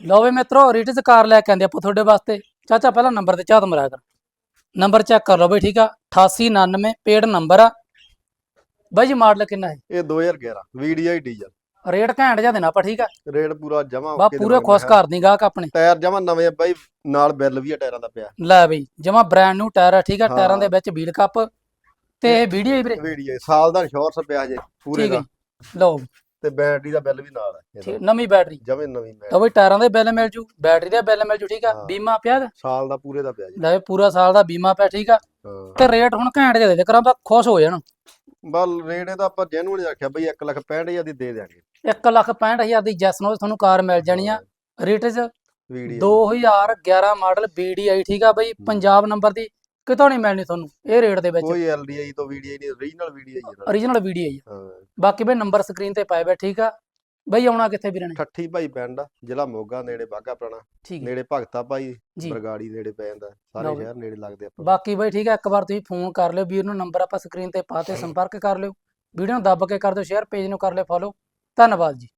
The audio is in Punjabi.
ਲਓ ਵੀ ਮਿੱਤਰੋ ਰੀਟਸ ਕਾਰ ਲੈ ਕੇ ਆਂਦੇ ਆਪਾਂ ਤੁਹਾਡੇ ਵਾਸਤੇ। ਚਾਚਾ ਪਹਿਲਾਂ ਨੰਬਰ ਤੇ ਝਾਤ ਮਰਾਇਆ ਕਰ। ਨੰਬਰ ਚੈੱਕ ਕਰ ਲਓ ਬਈ ਠੀਕ ਆ? 8899 ਪੇਡ ਨੰਬਰ ਆ। ਬਾਈ ਜੀ ਮਾਡਲ ਕਿੰਨਾ ਹੈ? ਇਹ 2011 VDI ਡੀਜ਼ਲ ਰੇਟ ਘੈਂਟ ਜਿਹਾ ਦੇਣਾ ਆਪਾਂ ਠੀਕ ਆ? ਰੇਟ ਪੂਰਾ ਜਮਾ ਬਾ ਪੂਰੇ ਖੁਸ਼ ਕਰ ਦੀ ਗਾਹਕ ਆਪਣੇ। ਟਾਇਰ ਜਮਾ ਨਵੇਂ ਆ ਬਾਈ ਨਾਲ ਬਿੱਲ ਵੀ ਆ ਟਾਇਰਾਂ ਦਾ ਪਿਆ। ਲੈ ਬਈ ਜਮਾ ਬ੍ਰਾਂਡ ਨਿਊ ਟਾਇਰ ਆ ਠੀਕ ਆ। ਟਾਇਰਾਂ ਦੇ ਵਿੱਚ ਵੀਲ ਕੱਪ ਤੇ ਇਹ ਵੀਡੀਓ ਹੀ ਵੀਰੇ? VDI ਸਾਲ ਦਾ ਇੰਸ਼ੋਰੈਂਸ ਪਿਆ ਜੇ ਪੂਰੇ ਦਾ। ਲਓ। ਤੇ ਬੈਟਰੀ ਦਾ ਬਿੱਲ ਵੀ ਨਾਲ ਹੈ ਠੀਕ ਨਵੀਂ ਬੈਟਰੀ ਜਮੇ ਨਵੀਂ ਤਾਂ ਮੈਂ ਬਈ ਟਾਇਰਾਂ ਦੇ ਬਿੱਲ ਮਿਲ ਜੂ ਬੈਟਰੀ ਦੇ ਬਿੱਲ ਮਿਲ ਜੂ ਠੀਕ ਆ? ਹਾਂ। ਬੀਮਾ ਪਿਆ? ਸਾਲ ਦਾ ਪੂਰੇ ਦਾ ਪਿਆ ਜੀ। ਲੈ ਵੀ ਪੂਰਾ ਸਾਲ ਦਾ ਬੀਮਾ ਪਿਆ ਠੀਕ ਆ? ਹਾਂ। ਤੇ ਰੇਟ ਹੁਣ ਘੈਂਟ ਜਿਹਾ ਦੇ ਦੇ ਕਰਾਂ ਤਾਂ ਖੁਸ਼ ਹੋ ਜਾਣ। ਬਲ ਰੇਟ ਇਹਦਾ ਆਪਾਂ ਜੈਨੂਅਲ ਰੱਖਿਆ ਬਈ 1 ਲੱਖ 65000 ਦੀ ਦੇ ਦਿਆਂਗੇ। 1 ਲੱਖ 65000 ਦੀ ਜੈਸ ਨੋਜ਼ ਤੁਹਾਨੂੰ ਕਾਰ ਮਿਲ ਜਾਣੀ ਆ। ਰੇਟ 'ਚ VDI 2011 ਮਾਡਲ BDI ਠੀਕ ਆ ਬਈ? ਪੰਜਾਬ ਨੰਬਰ ਦੀ ਕਿਤੋਂ ਨਹੀਂ ਮਿਲਣੀ ਤੁਹਾਨੂੰ ਇਹ ਰੇਟ ਦੇ ਵਿੱਚ। ਕੋਈ LDI ਤੋਂ VDI ਨਹੀਂ ਓਰੀਜਨਲ VDI ਹੈ origignal BDI ਆ। ਹਾਂ। ਬਾਕੀ ਬਈ ਨੰਬਰ ਸਕਰੀਨ ਤੇ ਪਾਏ ਬੈ ਠੀਕ ਆ? ਬਈ ਆਉਣਾ ਕਿੱਥੇ ਵੀਰਾਂ ਨੇ? ਠੱਠੀ ਭਾਈ ਪਿੰਡ ਆ, ਜ਼ਿਲ੍ਹਾ ਮੋਗਾ ਨੇੜੇ ਬਾਗਾ ਪੁਰਾਣਾ। ਠੀਕ ਹੈ ਨੇੜੇ ਭਗਤਾ ਭਾਈ ਜੀ। ਬਰਗਾੜੀ ਨੇੜੇ ਪੈ ਜਾਂਦਾ ਸਾਰੇ। ਸ਼ਹਿਰ ਨੇੜੇ ਲੱਗਦੇ ਆਪਾਂ। ਨੂੰ। ਬਾਕੀ ਬਈ ਠੀਕ ਆ ਇੱਕ ਵਾਰ ਤੁਸੀਂ ਫੋਨ ਕਰ ਲਿਓ ਵੀਰ ਨੂੰ ਨੰਬਰ ਆਪਾਂ ਸਕਰੀਨ ਤੇ ਪਾਤੇ ਸੰਪਰਕ ਕਰ ਲਿਓ। ਵੀਡੀਓ ਨੂੰ ਦੱਬ ਕੇ ਕਰ ਦਿਓ ਸ਼ੇਅਰ ਪੇਜ ਨੂੰ ਕਰ ਲਿਓ ਫੋਲੋ ਧੰਨਵਾਦ ਜੀ।